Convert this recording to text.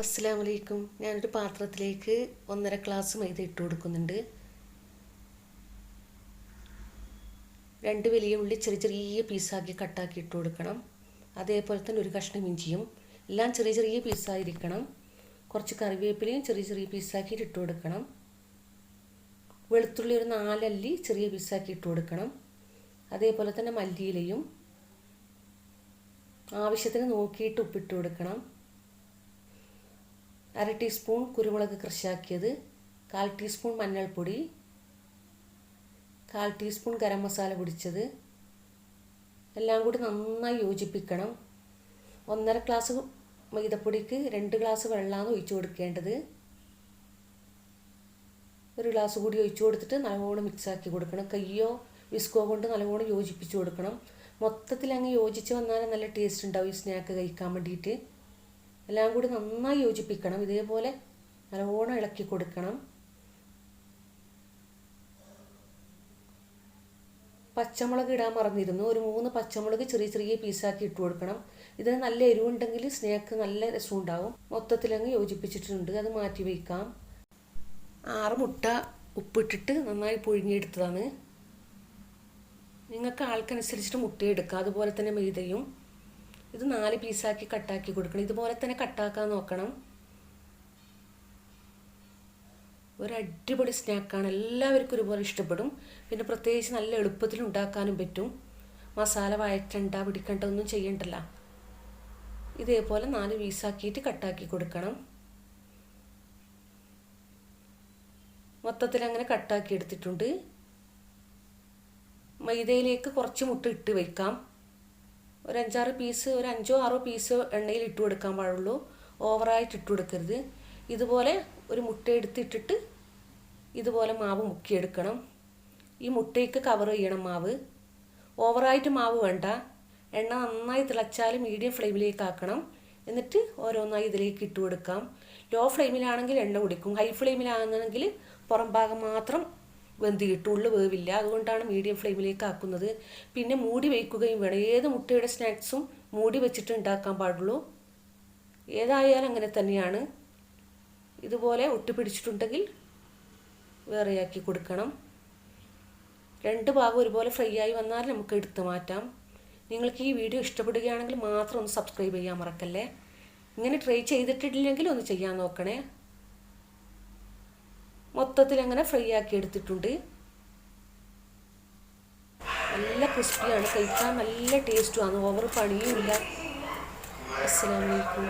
അസ്സാം വലൈക്കും ഞാനൊരു പാത്രത്തിലേക്ക് ഒന്നര ഗ്ലാസ് മൈദ ഇട്ട് കൊടുക്കുന്നുണ്ട്. രണ്ട് വലിയ ഉള്ളി ചെറിയ ചെറിയ പീസാക്കി കട്ടാക്കി ഇട്ട് കൊടുക്കണം. അതേപോലെ തന്നെ ഒരു കഷ്ണം ഇഞ്ചിയും. എല്ലാം ചെറിയ ചെറിയ പീസായിരിക്കണം കുറച്ച് കറിവേപ്പിലയും ചെറിയ ചെറിയ പീസാക്കിയിട്ട് ഇട്ട് കൊടുക്കണം. വെളുത്തുള്ളി ഒരു നാലല്ലി ചെറിയ പീസാക്കി ഇട്ട് കൊടുക്കണം. അതേപോലെ തന്നെ മല്ലിയിലയും ആവശ്യത്തിന് നോക്കിയിട്ട് ഉപ്പിട്ട് കൊടുക്കണം. അര ടീസ്പൂൺ കുരുമുളക് കൃഷിയാക്കിയത് കാൽ ടീസ്പൂൺ മഞ്ഞൾപ്പൊടി കാൽ ടീസ്പൂൺ ഗരം മസാല പൊടിച്ചത്. എല്ലാം കൂടി നന്നായി യോജിപ്പിക്കണം. ഒന്നര ഗ്ലാസ് മൈദപ്പൊടിക്ക് രണ്ട് ഗ്ലാസ് വെള്ളമാണ് ഒഴിച്ചു കൊടുക്കേണ്ടത്. ഒരു ഗ്ലാസ് കൂടി ഒഴിച്ചു കൊടുത്തിട്ട് നല്ലവണ്ണം മിക്സാക്കി കൊടുക്കണം. കയ്യോ വിസ്കോ കൊണ്ട് നല്ലവണ്ണം യോജിപ്പിച്ച് കൊടുക്കണം. മൊത്തത്തിൽ അങ്ങ് യോജിച്ച് വന്നാൽ നല്ല ടേസ്റ്റ് ഉണ്ടാവും ഈ സ്നാക്ക് കഴിക്കാൻ വേണ്ടിയിട്ട്. എല്ലാം കൂടി നന്നായി യോജിപ്പിക്കണം. ഇതേപോലെ നല്ലോണം ഇളക്കി കൊടുക്കണം. പച്ചമുളക് ഇടാൻ മറന്നിരുന്നു. ഒരു മൂന്ന് പച്ചമുളക് ചെറിയ ചെറിയ പീസാക്കി ഇട്ട് കൊടുക്കണം. ഇതിന് നല്ല എരിവുണ്ടെങ്കിൽ സ്നേക്ക് നല്ല രസം ഉണ്ടാവും മൊത്തത്തിലങ്ങ് യോജിപ്പിച്ചിട്ടുണ്ട്. അത് മാറ്റി വയ്ക്കാം ആറ് മുട്ട ഉപ്പിട്ടിട്ട് നന്നായി പുഴുങ്ങിയെടുത്തതാണ്. നിങ്ങൾക്ക് ആൾക്കനുസരിച്ചിട്ട് മുട്ടയെടുക്കാം. അതുപോലെ തന്നെ മൈദയും ഇത് നാല് പീസാക്കി കട്ടാക്കി കൊടുക്കണം. ഇതുപോലെ തന്നെ കട്ടാക്കാൻ നോക്കണം. ഒരു അടിപൊളി സ്നാക്കാണ് എല്ലാവർക്കും ഒരുപോലെ ഇഷ്ടപ്പെടും. പിന്നെ പ്രത്യേകിച്ച് നല്ല എളുപ്പത്തിൽ ഉണ്ടാക്കാനും പറ്റും. മസാല വഴറ്റണ്ട പിടിക്കണ്ട ഒന്നും ചെയ്യണ്ടല്ല. ഇതേപോലെ നാല് പീസാക്കിയിട്ട് കട്ടാക്കി കൊടുക്കണം. മൊത്തത്തിൽ അങ്ങനെ കട്ടാക്കി എടുത്തിട്ടുണ്ട്. മൈദയിലേക്ക് കുറച്ച് മുട്ട ഇട്ട് വയ്ക്കാം ഒരു അഞ്ചാറ് പീസ് ഒരു അഞ്ചോ ആറോ പീസ് എണ്ണയിൽ ഇട്ട് കൊടുക്കാൻ പാടുള്ളൂ. ഓവറായിട്ട് ഇട്ട് കൊടുക്കരുത്. ഇതുപോലെ ഒരു മുട്ട എടുത്തിട്ടിട്ട് ഇതുപോലെ മാവ് മുക്കിയെടുക്കണം. ഈ മുട്ടയ്ക്ക് കവർ ചെയ്യണം മാവ്. ഓവറായിട്ട് മാവ് വേണ്ട. എണ്ണ നന്നായി തിളച്ചാൽ മീഡിയം ഫ്ലെയിമിലേക്ക് ആക്കണം. എന്നിട്ട് ഓരോന്നായി ഇതിലേക്ക് ഇട്ട് കൊടുക്കാം. ലോ ഫ്ലെയിമിലാണെങ്കിൽ എണ്ണ കുടിക്കും. ഹൈ ഫ്ലെയിമിലാണെങ്കിൽ പുറം ഭാഗം മാത്രം വെന്ത് കിട്ടും ഉള്ളു വേവില്ല. അതുകൊണ്ടാണ് മീഡിയം ഫ്ലെയിമിലേക്ക് ആക്കുന്നത്. പിന്നെ മൂടി വയ്ക്കുകയും വേണം. ഏത് മുട്ടയുടെ സ്നാക്സും മൂടി വെച്ചിട്ട് ഉണ്ടാക്കാൻ പാടുള്ളൂ. ഏതായാലും അങ്ങനെ തന്നെയാണ്. ഇതുപോലെ ഒട്ടിപ്പിടിച്ചിട്ടുണ്ടെങ്കിൽ വേറെയാക്കി കൊടുക്കണം. രണ്ട് ഭാഗം ഒരുപോലെ ഫ്രൈ ആയി വന്നാൽ നമുക്ക് എടുത്തു മാറ്റാം. നിങ്ങൾക്ക് ഈ വീഡിയോ ഇഷ്ടപ്പെടുകയാണെങ്കിൽ മാത്രം ഒന്ന് സബ്സ്ക്രൈബ് ചെയ്യാൻ മറക്കല്ലേ? ഇങ്ങനെ ട്രൈ ചെയ്തിട്ടില്ലെങ്കിൽ ഒന്ന് ചെയ്യാൻ നോക്കണേ. മൊത്തത്തിൽ അങ്ങനെ ഫ്രൈ ആക്കി എടുത്തിട്ടുണ്ട്. നല്ല ക്രിസ്പിയാണ്. കഴിക്കാൻ നല്ല ടേസ്റ്റുമാണ് ഓവർ പണിയുമില്ല. അസ്സാം അസ്സലാമലൈക്കും